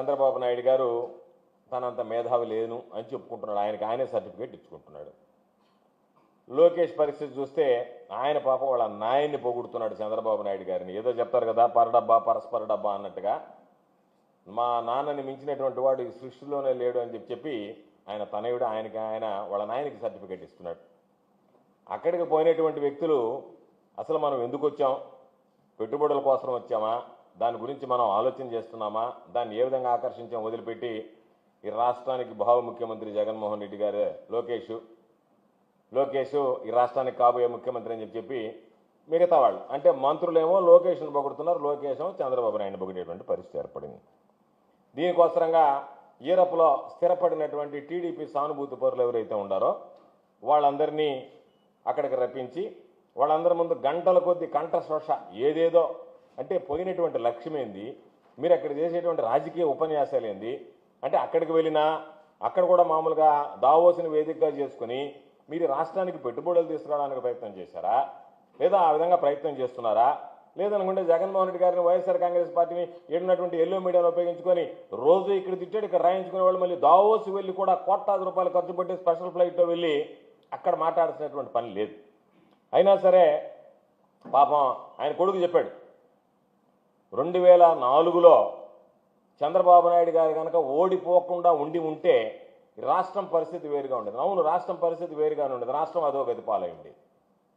చంద్రబాబు నాయుడు గారు తనంత మేధావి లేను అని చెప్పుకుంటున్నాడు. ఆయనకి ఆయనే సర్టిఫికేట్ ఇచ్చుకుంటున్నాడు. లోకేష్ పరిస్థితి చూస్తే ఆయన పాప వాళ్ళ నాయన్ని పొగుడుతున్నాడు చంద్రబాబు నాయుడు గారిని. ఏదో చెప్తారు కదా పరడబ్బా పరస్పర డబ్బా అన్నట్టుగా. మా నాన్నని మించినటువంటి వాడు ఈ సృష్టిలోనే లేడు అని చెప్పి చెప్పి ఆయన తనయుడు ఆయనకి ఆయన వాళ్ళ నాయనకి సర్టిఫికేట్ ఇస్తున్నాడు. అక్కడికి పోయినటువంటి వ్యక్తులు అసలు మనం ఎందుకు వచ్చాం? పెట్టుబడుల కోసం వచ్చామా? దాని గురించి మనం ఆలోచన చేస్తున్నామా? దాన్ని ఏ విధంగా ఆకర్షించాం? వదిలిపెట్టి ఈ రాష్ట్రానికి భావ ముఖ్యమంత్రి జగన్మోహన్ రెడ్డి గారు లోకేష్. లోకేష్ ఈ రాష్ట్రానికి కాబోయే ముఖ్యమంత్రి అని చెప్పి చెప్పి మిగతా వాళ్ళు. అంటే మంత్రులేమో లోకేష్ను పొగుడుతున్నారు లోకేష్ చంద్రబాబు నాయుడు పొగిడేటువంటి పరిస్థితి ఏర్పడింది. దీనికోసరంగా ఈరప్లో స్థిరపడినటువంటి టీడీపీ సానుభూతి పరులు ఎవరైతే ఉండారో వాళ్ళందరినీ అక్కడికి రప్పించి వాళ్ళందరి ముందు గంటల కొద్ది కంఠ ఏదేదో అంటే పోయినటువంటి లక్ష్యం ఏంది మీరు అక్కడ చేసేటువంటి రాజకీయ ఉపన్యాసాలు ఏంది అంటే అక్కడికి వెళ్ళినా అక్కడ కూడా మామూలుగా దావోసిని వేదికగా చేసుకుని మీరు రాష్ట్రానికి పెట్టుబడులు తీసుకురావడానికి ప్రయత్నం చేశారా? లేదా ఆ విధంగా ప్రయత్నం చేస్తున్నారా? లేదనుకుంటే జగన్మోహన్ రెడ్డి గారిని వైఎస్ఆర్ కాంగ్రెస్ పార్టీని ఏడున్నటువంటి ఎల్లో మీడియాను ఉపయోగించుకొని రోజు ఇక్కడ తిట్టాడు ఇక్కడ రాయించుకునే వాళ్ళు మళ్ళీ దావోసి వెళ్ళి కూడా కోట్లాది రూపాయలు ఖర్చు పెట్టి స్పెషల్ ఫ్లైట్లో వెళ్ళి అక్కడ మాట్లాడాల్సినటువంటి పని లేదు. అయినా సరే పాపం ఆయన కొడుకు చెప్పాడు రెండు వేల నాలుగులో చంద్రబాబు నాయుడు గారు కనుక ఓడిపోకుండా ఉండి ఉంటే రాష్ట్రం పరిస్థితి వేరుగా ఉండేది. అవును రాష్ట్రం పరిస్థితి వేరుగానే ఉండేది. రాష్ట్రం అదో గతి పాలై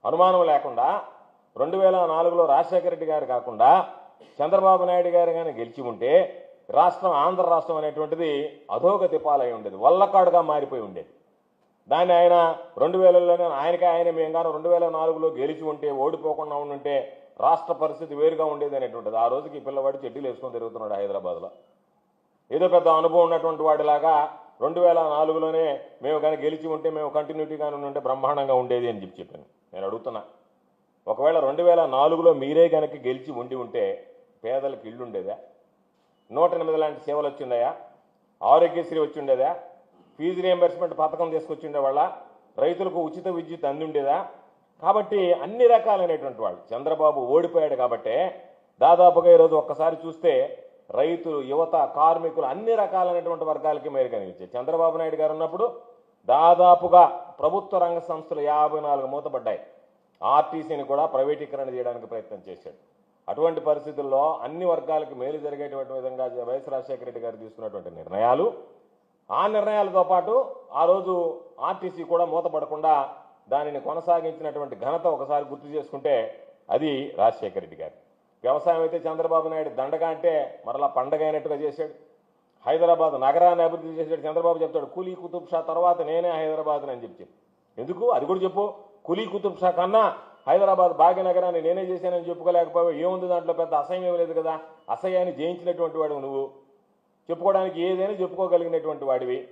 అనుమానం లేకుండా రెండు వేల నాలుగులో రాజశేఖర రెడ్డి గారు కాకుండా చంద్రబాబు నాయుడు గారు కానీ గెలిచి ఉంటే రాష్ట్రం ఆంధ్ర రాష్ట్రం అనేటువంటిది అధోగతి పాలై ఉండేది. వల్లకాడుగా మారిపోయి ఉండేది. దాన్ని ఆయన రెండు వేలలోనే ఆయనకే ఆయన మేము కానీ రెండు వేల నాలుగులో గెలిచి ఉంటే ఓడిపోకుండా ఉండుంటే రాష్ట్ర పరిస్థితి వేరుగా ఉండేది అనేటువంటిది. ఆ రోజుకి పిల్లవాడు చెడ్డీలు వేసుకొని తిరుగుతున్నాడు హైదరాబాద్లో. ఏదో పెద్ద అనుభవం ఉన్నటువంటి వాడిలాగా రెండు వేల నాలుగులోనే మేము కానీ గెలిచి ఉంటే మేము కంటిన్యూటీగానే ఉంటే బ్రహ్మాండంగా ఉండేది అని చెప్పి చెప్పాను. నేను అడుగుతున్నా. ఒకవేళ రెండు వేల నాలుగులో మీరే కనుక గెలిచి ఉండి ఉంటే పేదలకు ఇల్లు ఉండేదా? నూట ఎనిమిది లాంటి సేవలు వచ్చిండయా? ఆరోగ్యశ్రీ వచ్చిండేదా? ఫీజు రియంబర్స్మెంట్ పథకం తీసుకొచ్చిండే వాళ్ళ రైతులకు ఉచిత విద్యుత్ అందుండేదా? కాబట్టి అన్ని రకాలైనటువంటి వాళ్ళు చంద్రబాబు ఓడిపోయాడు కాబట్టే దాదాపుగా ఈరోజు ఒక్కసారి చూస్తే రైతులు యువత కార్మికులు అన్ని రకాలైనటువంటి వర్గాలకి మేలు కలిగించాయి చంద్రబాబు నాయుడు గారు ఉన్నప్పుడు దాదాపుగా ప్రభుత్వ రంగ సంస్థలు యాభై నాలుగు మూతపడ్డాయి. ఆర్టీసీని కూడా ప్రైవేటీకరణ చేయడానికి ప్రయత్నం చేశాడు. అటువంటి పరిస్థితుల్లో అన్ని వర్గాలకు మేలు జరిగేటువంటి విధంగా వైఎస్ రాజశేఖర రెడ్డి గారు తీసుకున్నటువంటి నిర్ణయాలు ఆ నిర్ణయాలతో పాటు ఆ రోజు ఆర్టీసీ కూడా మూతపడకుండా దానిని కొనసాగించినటువంటి ఘనత ఒకసారి గుర్తు చేసుకుంటే అది రాజశేఖర రెడ్డి గారు. వ్యవసాయం అయితే చంద్రబాబు నాయుడు దండగా అంటే మరలా పండగ అయినట్టుగా చేశాడు. హైదరాబాద్ నగరాన్ని అభివృద్ధి చేశాడు చంద్రబాబు చెప్తాడు కూలీ కుతుబ్ షా తర్వాత నేనే హైదరాబాద్ అని చెప్పి ఎందుకు? అది కూడా చెప్పు. కూలీ కుతుబ్ షా కన్నా హైదరాబాద్ భాగ్యనగరాన్ని నేనే చేశానని చెప్పుకోలేకపోయావు. ఏముంది దాంట్లో పెద్ద అసహ్యం ఏమీ లేదు కదా? అసహ్యాన్ని జయించినటువంటి వాడు నువ్వు. చెప్పుకోవడానికి ఏదైనా చెప్పుకోగలిగినటువంటి వాడివి.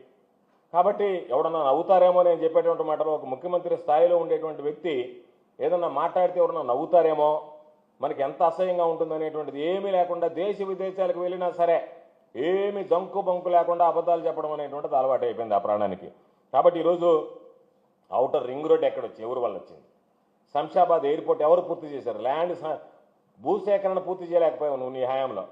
కాబట్టి ఎవడన్నా నవ్వుతారేమో నేను చెప్పేటువంటి మాటలు ఒక ముఖ్యమంత్రి స్థాయిలో ఉండేటువంటి వ్యక్తి ఏదన్నా మాట్లాడితే ఎవరన్నా నవ్వుతారేమో మనకి ఎంత అసహ్యంగా ఉంటుందనేటువంటిది ఏమీ లేకుండా దేశ విదేశాలకు వెళ్ళినా సరే ఏమి జంకు బంకు లేకుండా అబద్ధాలు చెప్పడం అనేటువంటిది అలవాటు అయిపోయింది ఆ ప్రాణానికి. కాబట్టి ఈరోజు అవుటర్ రింగ్ రోడ్ ఎక్కడ వచ్చి ఎవరి వల్ల వచ్చింది? శంషాబాద్ ఎయిర్పోర్ట్ ఎవరు పూర్తి చేశారు? ల్యాండ్ భూసేకరణ పూర్తి చేయలేకపోయావు నువ్వు నీ హయాంలో.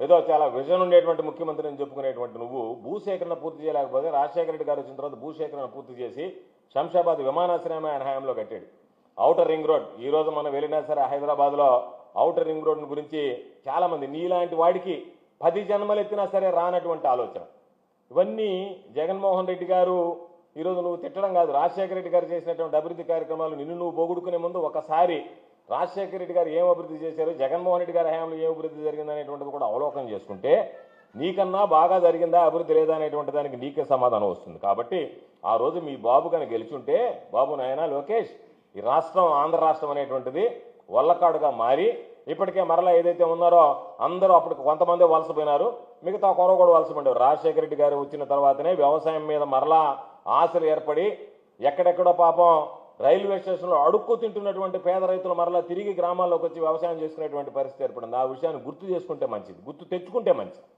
ఏదో చాలా విజన్ ఉండేటువంటి ముఖ్యమంత్రి అని చెప్పుకునేటువంటి నువ్వు భూసేకరణ పూర్తి చేయలేకపోతే రాజశేఖర రెడ్డి గారు వచ్చిన తర్వాత భూసేకరణ పూర్తి చేసి శంషాబాద్ విమానాశ్రయం ఆయన హయాంలో కట్టాడు. ఔటర్ రింగ్ రోడ్ ఈ రోజు మనం వెళ్ళినా సరే హైదరాబాద్లో ఔటర్ రింగ్ రోడ్ గురించి చాలామంది నీలాంటి వాడికి పది జన్మలు ఎత్తినా సరే రానటువంటి ఆలోచన. ఇవన్నీ జగన్మోహన్ రెడ్డి గారు ఈరోజు నువ్వు తిట్టడం కాదు. రాజశేఖర రెడ్డి గారు చేసినటువంటి అభివృద్ధి కార్యక్రమాలు నిన్ను నువ్వు పొగుడుకునే ముందు ఒకసారి రాజశేఖర రెడ్డి గారు ఏం అభివృద్ధి చేశారు? జగన్మోహన్ రెడ్డి గారి హయాంలో ఏం అభివృద్ధి జరిగింది అనేటువంటిది కూడా అవలోకనం చేసుకుంటే నీకన్నా బాగా జరిగిందా అభివృద్ధి లేదా అనేటువంటి దానికి నీకే సమాధానం వస్తుంది. కాబట్టి ఆ రోజు మీ బాబు కనుక గెలిచుంటే బాబు నాయన లోకేష్ ఈ రాష్ట్రం ఆంధ్ర రాష్ట్రం అనేటువంటిది వల్లకాడుగా మారి ఇప్పటికే మరలా ఏదైతే ఉన్నారో అందరూ అప్పటికి కొంతమంది వలసపోయినారు మిగతా కొర కూడా వలసపోయారు రాజశేఖర రెడ్డి గారు వచ్చిన తర్వాతనే వ్యవసాయం మీద మరలా ఆశలు ఏర్పడి ఎక్కడెక్కడో పాపం రైల్వే స్టేషన్లో అడుక్కు తింటున్నటువంటి పేద రైతులు మరలా తిరిగి గ్రామాల్లోకి వచ్చి వ్యవసాయం చేసుకునేటువంటి పరిస్థితి ఏర్పడింది. ఆ విషయాన్ని గుర్తు చేసుకుంటే మంచిది. గుర్తు తెచ్చుకుంటే మంచిది.